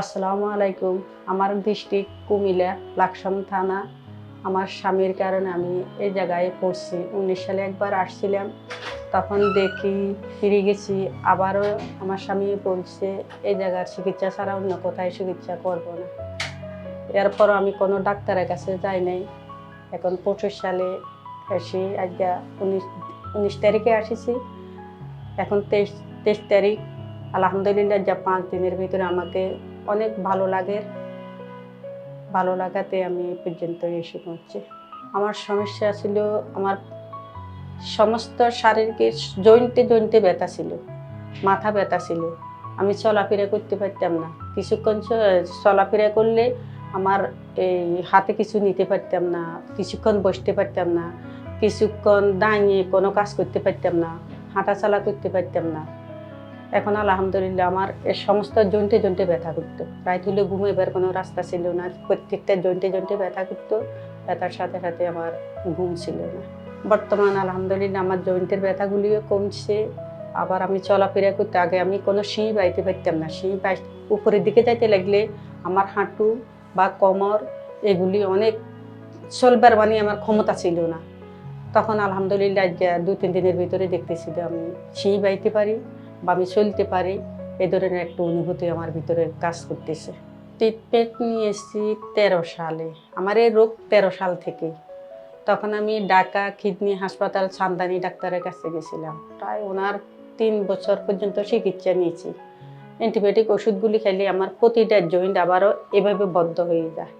আসসালামু আলাইকুম। আমার ডিস্ট্রিক্ট কুমিল্লা, লাকসাম থানা। আমার স্বামীর কারণে আমি এই জায়গায় পড়ছি। উনিশ সালে একবার আসছিলাম তখন দেখি ফিরে গেছি। আবারও আমার স্বামী বলছে, এই জায়গার চিকিৎসা ছাড়া অন্য কোথায় চিকিৎসা করব না? এরপরও আমি কোনো ডাক্তারের কাছে যাই নাই। এখন পঁচিশ সালে এসে আজকে উনিশ উনিশ তারিখে আসিছি। এখন তেইশ তেইশ তারিখ। আলহামদুলিল্লাহ, যা পাঁচ দিনের ভিতরে আমাকে অনেক ভালো লাগে। ভালো লাগাতে আমি এই পর্যন্ত এসে পৌঁছে। আমার সমস্যা ছিল, আমার সমস্ত শারীরিক জয়েন্টে জয়েন্টে ব্যথা ছিল, মাথা ব্যথা ছিল। আমি চলাফেরা করতে পারতাম না। কিছুক্ষণ চলাফেরা করলে আমার এই হাতে কিছু নিতে পারতাম না, কিছুক্ষণ বসতে পারতাম না, কিছুক্ষণ দাঁড়িয়ে কোনো কাজ করতে পারতাম না হাঁটা চলা করতে পারতাম না। এখন আলহামদুলিল্লাহ আমার সমস্ত জন্টে জন্টে ব্যথা করতো। রাত হলে ঘুমাইবার কোনো রাস্তা ছিল না, প্রত্যেকটা জন্টে জন্টে ব্যথা করতো, ব্যথার সাথে সাথে আমার ঘুম ছিল না। বর্তমান আলহামদুলিল্লাহ আমার জয়েন্টের ব্যথাগুলিও কমছে। আবার আমি চলাফেরা করতে আগে আমি কোনো শিঁ বাইতে পারতাম না। শিঁ বাই উপরের দিকে যাইতে লাগলে আমার হাঁটু বা কোমর এগুলি অনেক চলবার মানে আমার ক্ষমতা ছিল না। তখন আলহামদুলিল্লাহ দু তিন দিনের ভিতরে দেখতেছি যে আমি শিঁ বাইতে পারি। বা আমি চলতে পারি, এ ধরনের একটা অনুভূতি আমার ভিতরে কাজ করতেছে। ট্রিটমেন্ট নিয়ে এসেছি তেরো সালে। আমার এই রোগ তেরো সাল থেকে তখন আমি ঢাকা কিডনি হাসপাতাল সান্দানি ডাক্তারের কাছে গেছিলাম। প্রায় ওনার তিন বছর পর্যন্ত চিকিৎসা নিয়েছি। অ্যান্টিবায়োটিক ওষুধগুলি খেলে আমার প্রতিটা জয়েন্ট আবারও এভাবে বদ্ধ হয়ে যায়।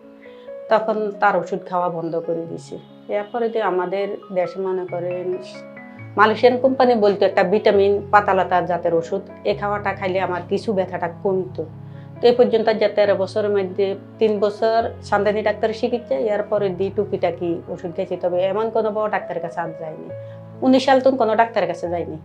তখন তার ওষুধ খাওয়া বন্ধ করে দিয়েছি। এরপরে আমাদের দেশে মনে করেন মালয়েশিয়ান কোম্পানি বলতো একটা ভিটামিন পাতালতা জাতের ওষুধ, এ খাওয়াটা খাইলে আমার কিছু ব্যথাটা কমতো। তো এই পর্যন্ত যে তেরো বছরের মধ্যে তিন বছর সান্দানি ডাক্তারের চিকিৎসা, এরপরে দি টুকিটাকি ওষুধ খেয়েছি তবে এমন কোনো বড় ডাক্তারের কাছে আর যায়নি উনিশ সাল তো কোনো ডাক্তারের কাছে যায়নি